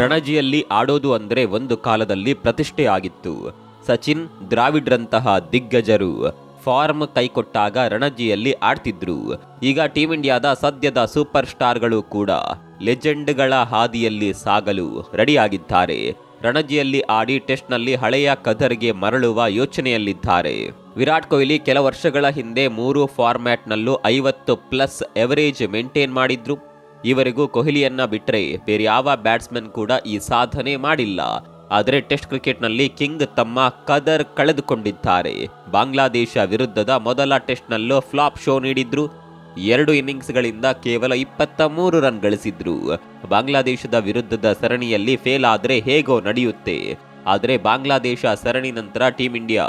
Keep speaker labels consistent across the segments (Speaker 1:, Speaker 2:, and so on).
Speaker 1: ರಣಜಿಯಲ್ಲಿ ಆಡೋದು ಅಂದ್ರೆ ಒಂದು ಕಾಲದಲ್ಲಿ ಪ್ರತಿಷ್ಠೆ ಆಗಿತ್ತು ಸಚಿನ್ ದ್ರಾವಿಡ್ರಂತಹ ದಿಗ್ಗಜರು ಫಾರ್ಮ್ ಕೈಕೊಟ್ಟಾಗ ರಣಜಿಯಲ್ಲಿ ಆಡ್ತಿದ್ರು. ಈಗ ಟೀಂ ಇಂಡಿಯಾದ ಸದ್ಯದ ಸೂಪರ್ ಸ್ಟಾರ್ಗಳು ಕೂಡ ಲೆಜೆಂಡ್ಗಳ ಹಾದಿಯಲ್ಲಿ ಸಾಗಲು ರೆಡಿಯಾಗಿದ್ದಾರೆ. ರಣಜಿಯಲ್ಲಿ ಆಡಿ ಟೆಸ್ಟ್ನಲ್ಲಿ ಹಳೆಯ ಕದರ್ಗೆ ಮರಳುವ ಯೋಚನೆಯಲ್ಲಿದ್ದಾರೆ. ವಿರಾಟ್ ಕೊಹ್ಲಿ ಕೆಲ ವರ್ಷಗಳ ಹಿಂದೆ ಮೂರು ಫಾರ್ಮ್ಯಾಟ್ನಲ್ಲೂ ಐವತ್ತು ಪ್ಲಸ್ ಎವರೇಜ್ ಮೇಂಟೈನ್ ಮಾಡಿದ್ರು. ಇವರಿಗೂ ಕೊಹ್ಲಿಯನ್ನ ಬಿಟ್ರೆ ಬೇರೆ ಯಾವ ಬ್ಯಾಟ್ಸ್ಮನ್ ಕೂಡ ಈ ಸಾಧನೆ ಮಾಡಿಲ್ಲ. ಆದರೆ ಟೆಸ್ಟ್ ಕ್ರಿಕೆಟ್ನಲ್ಲಿ ಕಿಂಗ್ ತಮ್ಮ ಕದರ್ ಕಳೆದುಕೊಂಡಿದ್ದಾರೆ. ಬಾಂಗ್ಲಾದೇಶ ವಿರುದ್ಧದ ಮೊದಲ ಟೆಸ್ಟ್ನಲ್ಲೂ ಫ್ಲಾಪ್ ಶೋ ನೀಡಿದ್ರು. ಎರಡು ಇನ್ನಿಂಗ್ಸ್ಗಳಿಂದ ಕೇವಲ ಇಪ್ಪತ್ತ ಮೂರು ರನ್ ಗಳಿಸಿದ್ರು. ಬಾಂಗ್ಲಾದೇಶದ ವಿರುದ್ಧದ ಸರಣಿಯಲ್ಲಿ ಫೇಲ್ ಆದರೆ ಹೇಗೋ ನಡೆಯುತ್ತೆ. ಆದರೆ ಬಾಂಗ್ಲಾದೇಶ ಸರಣಿ ನಂತರ ಟೀಂ ಇಂಡಿಯಾ,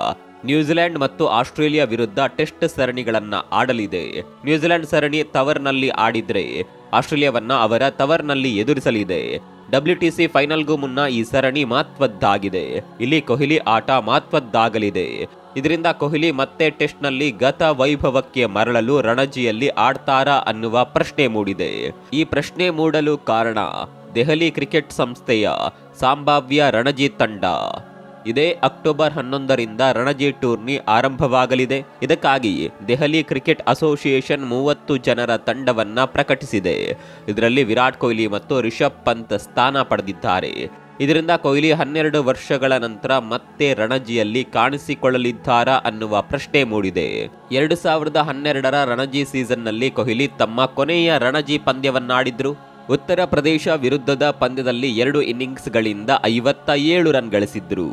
Speaker 1: ನ್ಯೂಜಿಲೆಂಡ್ ಮತ್ತು ಆಸ್ಟ್ರೇಲಿಯಾ ವಿರುದ್ಧ ಟೆಸ್ಟ್ ಸರಣಿಗಳನ್ನು ಆಡಲಿದೆ. ನ್ಯೂಜಿಲೆಂಡ್ ಸರಣಿ ತವರ್ನಲ್ಲಿ ಆಡಿದ್ರೆ ಆಸ್ಟ್ರೇಲಿಯಾವನ್ನ ಅವರ ತವರ್ನಲ್ಲಿ ಎದುರಿಸಲಿದೆ. ಡಬ್ಲ್ಯೂಟಿಸಿ ಫೈನಲ್ಗೂ ಮುನ್ನ ಈ ಸರಣಿ ಮಹತ್ವದ್ದಾಗಿದೆ. ಇಲ್ಲಿ ಕೊಹ್ಲಿ ಆಟ ಮಹತ್ವದ್ದಾಗಲಿದೆ. ಇದರಿಂದ ಕೊಹ್ಲಿ ಮತ್ತೆ ಟೆಸ್ಟ್ನಲ್ಲಿ ಗತ ವೈಭವಕ್ಕೆ ಮರಳಲು ರಣಜಿಯಲ್ಲಿ ಆಡ್ತಾರಾ ಅನ್ನುವ ಪ್ರಶ್ನೆ ಮೂಡಿದೆ. ಈ ಪ್ರಶ್ನೆ ಮೂಡಲು ಕಾರಣ, ದೆಹಲಿ ಕ್ರಿಕೆಟ್ ಸಂಸ್ಥೆಯ ಸಂಭಾವ್ಯ ರಣಜಿ ತಂಡ. ಇದೇ ಅಕ್ಟೋಬರ್ ಹನ್ನೊಂದರಿಂದ ರಣಜಿ ಟೂರ್ನಿ ಆರಂಭವಾಗಲಿದೆ. ಇದಕ್ಕಾಗಿಯೇ ದೆಹಲಿ ಕ್ರಿಕೆಟ್ ಅಸೋಸಿಯೇಷನ್ ಮೂವತ್ತು ಜನರ ತಂಡವನ್ನ ಪ್ರಕಟಿಸಿದೆ. ಇದರಲ್ಲಿ ವಿರಾಟ್ ಕೊಹ್ಲಿ ಮತ್ತು ರಿಷಬ್ ಪಂತ್ ಸ್ಥಾನ ಪಡೆದಿದ್ದಾರೆ. ಇದರಿಂದ ಕೊಹ್ಲಿ ಹನ್ನೆರಡು ವರ್ಷಗಳ ನಂತರ ಮತ್ತೆ ರಣಜಿಯಲ್ಲಿ ಕಾಣಿಸಿಕೊಳ್ಳಲಿದ್ದಾರಾ ಅನ್ನುವ ಪ್ರಶ್ನೆ ಮೂಡಿದೆ. ಎರಡು ಸಾವಿರದ ಹನ್ನೆರಡರ ರಣಜಿ ಸೀಸನ್ನಲ್ಲಿ ಕೊಹ್ಲಿ ತಮ್ಮ ಕೊನೆಯ ರಣಜಿ ಪಂದ್ಯವನ್ನಾಡಿದ್ರು. ಉತ್ತರ ಪ್ರದೇಶ ವಿರುದ್ಧದ ಪಂದ್ಯದಲ್ಲಿ ಎರಡು ಇನ್ನಿಂಗ್ಸ್ಗಳಿಂದ ಐವತ್ತ ಏಳು ರನ್ ಗಳಿಸಿದ್ರು.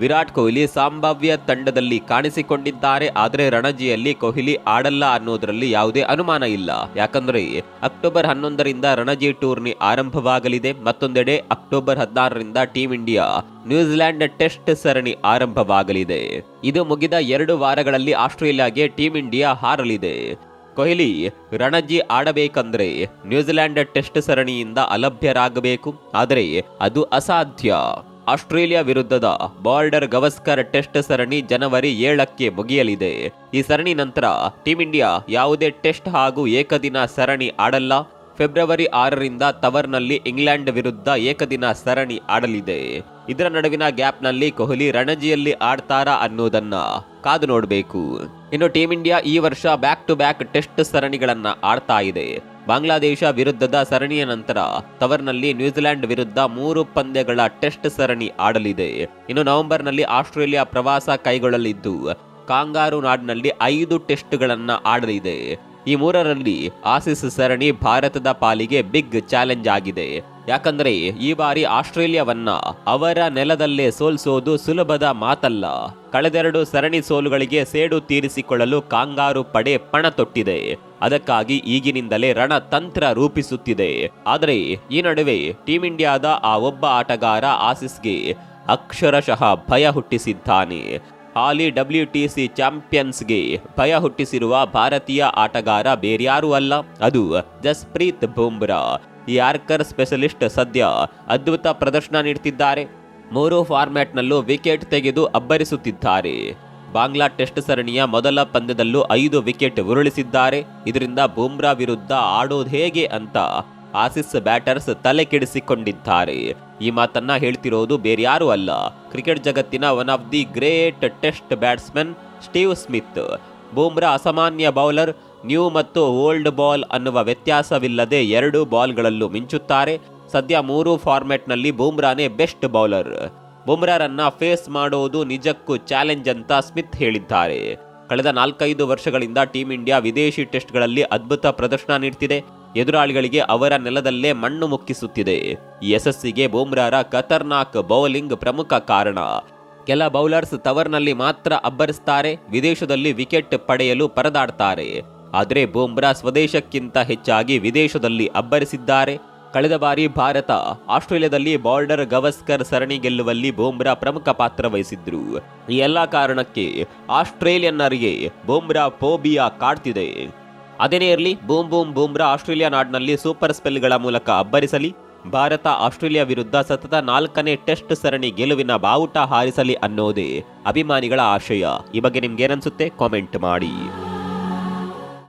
Speaker 1: ವಿರಾಟ್ ಕೊಹ್ಲಿ ಸಂಭಾವ್ಯ ತಂಡದಲ್ಲಿ ಕಾಣಿಸಿಕೊಂಡಿದ್ದಾರೆ, ಆದರೆ ರಣಜಿಯಲ್ಲಿ ಕೊಹ್ಲಿ ಆಡಲ್ಲ ಅನ್ನೋದರಲ್ಲಿ ಯಾವುದೇ ಅನುಮಾನ ಇಲ್ಲ. ಯಾಕಂದ್ರೆ ಅಕ್ಟೋಬರ್ ಹನ್ನೊಂದರಿಂದ ರಣಜಿ ಟೂರ್ನಿ ಆರಂಭವಾಗಲಿದೆ, ಮತ್ತೊಂದೆಡೆ ಅಕ್ಟೋಬರ್ ಹದಿನಾರರಿಂದ ಟೀಂ ಇಂಡಿಯಾ ನ್ಯೂಜಿಲೆಂಡ್ ಟೆಸ್ಟ್ ಸರಣಿ ಆರಂಭವಾಗಲಿದೆ. ಇದು ಮುಗಿದ ಎರಡು ವಾರಗಳಲ್ಲಿ ಆಸ್ಟ್ರೇಲಿಯಾಗೆ ಟೀಂ ಇಂಡಿಯಾ ಹಾರಲಿದೆ. ಕೊಹ್ಲಿ, ರಣಜಿ ಆಡಬೇಕಂದ್ರೆ ನ್ಯೂಜಿಲೆಂಡ್ ಟೆಸ್ಟ್ ಸರಣಿಯಿಂದ ಅಲಭ್ಯರಾಗಬೇಕು. ಆದರೆ ಅದು ಅಸಾಧ್ಯ. ಆಸ್ಟ್ರೇಲಿಯಾ ವಿರುದ್ಧದ ಬಾರ್ಡರ್ ಗವಸ್ಕರ್ ಟೆಸ್ಟ್ ಸರಣಿ ಜನವರಿ ಏಳಕ್ಕೆ ಮುಗಿಯಲಿದೆ. ಈ ಸರಣಿ ನಂತರ ಟೀಂ ಇಂಡಿಯಾ ಯಾವುದೇ ಟೆಸ್ಟ್ ಹಾಗೂ ಏಕದಿನ ಸರಣಿ ಆಡಲ್ಲ. ಫೆಬ್ರವರಿ ಆರರಿಂದ ತವರ್ನಲ್ಲಿ ಇಂಗ್ಲೆಂಡ್ ವಿರುದ್ಧ ಏಕದಿನ ಸರಣಿ ಆಡಲಿದೆ. ಇದರ ನಡುವಿನ ಗ್ಯಾಪ್ನಲ್ಲಿ ಕೊಹ್ಲಿ ರಣಜಿಯಲ್ಲಿ ಆಡ್ತಾರಾ ಅನ್ನೋದನ್ನ ಕಾದು ನೋಡಬೇಕು. ಇನ್ನು ಟೀಂ ಇಂಡಿಯಾ ಈ ವರ್ಷ ಬ್ಯಾಕ್ ಟು ಬ್ಯಾಕ್ ಟೆಸ್ಟ್ ಸರಣಿಗಳನ್ನ ಆಡ್ತಾ ಇದೆ. ಬಾಂಗ್ಲಾದೇಶ ವಿರುದ್ಧದ ಸರಣಿಯ ನಂತರ ತವರ್ನಲ್ಲಿ ನ್ಯೂಜಿಲೆಂಡ್ ವಿರುದ್ಧ ಮೂರು ಪಂದ್ಯಗಳ ಟೆಸ್ಟ್ ಸರಣಿ ಆಡಲಿದೆ. ಇನ್ನು ನವೆಂಬರ್ನಲ್ಲಿ ಆಸ್ಟ್ರೇಲಿಯಾ ಪ್ರವಾಸ ಕೈಗೊಳ್ಳಲಿದ್ದು, ಕಾಂಗಾರು ನಾಡಿನಲ್ಲಿ ಐದು ಟೆಸ್ಟ್ಗಳನ್ನು ಆಡಲಿದೆ. ಈ ಮೂರರಲ್ಲಿ ಆಸಿಸ್ ಸರಣಿ ಭಾರತದ ಪಾಲಿಗೆ ಬಿಗ್ ಚಾಲೆಂಜ್ ಆಗಿದೆ. ಯಾಕಂದ್ರೆ ಈ ಬಾರಿ ಆಸ್ಟ್ರೇಲಿಯಾವನ್ನ ಅವರ ನೆಲದಲ್ಲೇ ಸೋಲ್ಸೋದು ಸುಲಭದ ಮಾತಲ್ಲ. ಕಳೆದೆರಡು ಸರಣಿ ಸೋಲುಗಳಿಗೆ ಸೇಡು ತೀರಿಸಿಕೊಳ್ಳಲು ಕಾಂಗಾರು ಪಡೆ ಪಣ ತೊಟ್ಟಿದೆ. ಅದಕ್ಕಾಗಿ ಈಗಿನಿಂದಲೇ ರಣತಂತ್ರ ರೂಪಿಸುತ್ತಿದೆ. ಆದರೆ ಈ ನಡುವೆ ಟೀಂ ಇಂಡಿಯಾದ ಆ ಒಬ್ಬ ಆಟಗಾರ ಆಸಿಸ್ಗೆ ಅಕ್ಷರಶಃ ಭಯ ಹುಟ್ಟಿಸಿದ್ದಾನೆ. ಹಾಲಿ ಸಿ ಚಾಂಪಿಯನ್ಸ್ಗೆ ಭಯ ಹುಟ್ಟಿಸಿರುವ ಭಾರತೀಯ ಆಟಗಾರ ಬೇರ್ಯಾರೂ ಅಲ್ಲ, ಅದು ಜಸ್ಪ್ರೀತ್ ಬೂಮ್ರಾ. ಈ ಆರ್ಕರ್ ಸ್ಪೆಷಲಿಸ್ಟ್ ಸದ್ಯ ಅದ್ಭುತ ಪ್ರದರ್ಶನ ನೀಡುತ್ತಿದ್ದಾರೆ ಮೂರು ಫಾರ್ಮ್ಯಾಟ್ನಲ್ಲೂ ವಿಕೆಟ್ ತೆಗೆದು ಅಬ್ಬರಿಸುತ್ತಿದ್ದಾರೆ. ಬಾಂಗ್ಲಾ ಟೆಸ್ಟ್ ಸರಣಿಯ ಮೊದಲ ಪಂದ್ಯದಲ್ಲೂ ಐದು ವಿಕೆಟ್ ಉರುಳಿಸಿದ್ದಾರೆ. ಇದರಿಂದ ಬೂಮ್ರಾ ವಿರುದ್ಧ ಆಡೋದು ಹೇಗೆ ಅಂತ ಆಸಿಸ್ ಬ್ಯಾಟರ್ಸ್ ತಲೆ ಕೆಡಿಸಿಕೊಂಡಿದ್ದಾರೆ ಈ ಮಾತನ್ನ ಹೇಳ್ತಿರೋದು ಬೇರ್ಯಾರೂ ಅಲ್ಲ. ಕ್ರಿಕೆಟ್ ಜಗತ್ತಿನ one of the great test batsman Steve Smith. Bumrah ಅಸಾಮಾನ್ಯ ಬೌಲರ್ ನ್ಯೂ ಮತ್ತು ಓಲ್ಡ್ ಬಾಲ್ ಅನ್ನುವ ವ್ಯತ್ಯಾಸವಿಲ್ಲದೆ ಎರಡು ಬಾಲ್ಗಳಲ್ಲೂ ಮಿಂಚುತ್ತಾರೆ. ಸದ್ಯ ಮೂರು ಫಾರ್ಮ್ಯಾಟ್ನಲ್ಲಿ ಬೂಮ್ರಾನೇ ಬೆಸ್ಟ್ ಬೌಲರ್ ಬುಮ್ರಾರನ್ನ ಫೇಸ್ ಮಾಡೋದು ನಿಜಕ್ಕೂ ಚಾಲೆಂಜ್ ಅಂತ ಸ್ಮಿತ್ ಹೇಳಿದ್ದಾರೆ. ಕಳೆದ ನಾಲ್ಕೈದು ವರ್ಷಗಳಿಂದ ಟೀಂ ಇಂಡಿಯಾ ವಿದೇಶಿ ಟೆಸ್ಟ್ಗಳಲ್ಲಿ ಅದ್ಭುತ ಪ್ರದರ್ಶನ ನೀಡ್ತಿದೆ. ಎದುರಾಳಿಗಳಿಗೆ ಅವರ ನೆಲದಲ್ಲೇ ಮಣ್ಣು ಮುಕ್ಕಿಸುತ್ತಿದೆ. ಯಶಸ್ಸಿಗೆ ಬೂಮ್ರಾರ ಖತರ್ನಾಕ್ ಬೌಲಿಂಗ್ ಪ್ರಮುಖ ಕಾರಣ. ಕೆಲ ಬೌಲರ್ಸ್ ತವರ್ನಲ್ಲಿ ಮಾತ್ರ ಅಬ್ಬರಿಸ್ತಾರೆ, ವಿದೇಶದಲ್ಲಿ ವಿಕೆಟ್ ಪಡೆಯಲು ಪರದಾಡ್ತಾರೆ. ಆದರೆ ಬೂಮ್ರಾ ಸ್ವದೇಶಕ್ಕಿಂತ ಹೆಚ್ಚಾಗಿ ವಿದೇಶದಲ್ಲಿ ಅಬ್ಬರಿಸಿದ್ದಾರೆ. ಕಳೆದ ಬಾರಿ ಭಾರತ ಆಸ್ಟ್ರೇಲಿಯಾದಲ್ಲಿ ಬಾರ್ಡರ್ ಗವಸ್ಕರ್ ಸರಣಿ ಗೆಲ್ಲುವಲ್ಲಿ ಬೂಮ್ರಾ ಪ್ರಮುಖ ಪಾತ್ರ ವಹಿಸಿದ್ರು. ಈ ಎಲ್ಲ ಕಾರಣಕ್ಕೆ ಆಸ್ಟ್ರೇಲಿಯನ್ನರಿಗೆ ಬೂಮ್ರಾ ಫೋಬಿಯಾ ಕಾಡ್ತಿದೆ. ಅದೇನೇ ಇರಲಿ, ಬೂಮ್ ಬೂಮ್ ಬೂಮ್ರಾ ಆಸ್ಟ್ರೇಲಿಯಾ ನಾಡಿನಲ್ಲಿ ಸೂಪರ್ ಸ್ಪೆಲ್ಗಳ ಮೂಲಕ ಅಬ್ಬರಿಸಲಿ. ಭಾರತ ಆಸ್ಟ್ರೇಲಿಯಾ ವಿರುದ್ಧ ಸತತ ನಾಲ್ಕನೇ ಟೆಸ್ಟ್ ಸರಣಿ ಗೆಲುವಿನ ಬಾವುಟ ಹಾರಿಸಲಿ ಅನ್ನೋದೇ ಅಭಿಮಾನಿಗಳ ಆಶಯ. ಈ ಬಗ್ಗೆ ನಿಮ್ಗೇನನ್ಸುತ್ತೆ ಕಾಮೆಂಟ್ ಮಾಡಿ.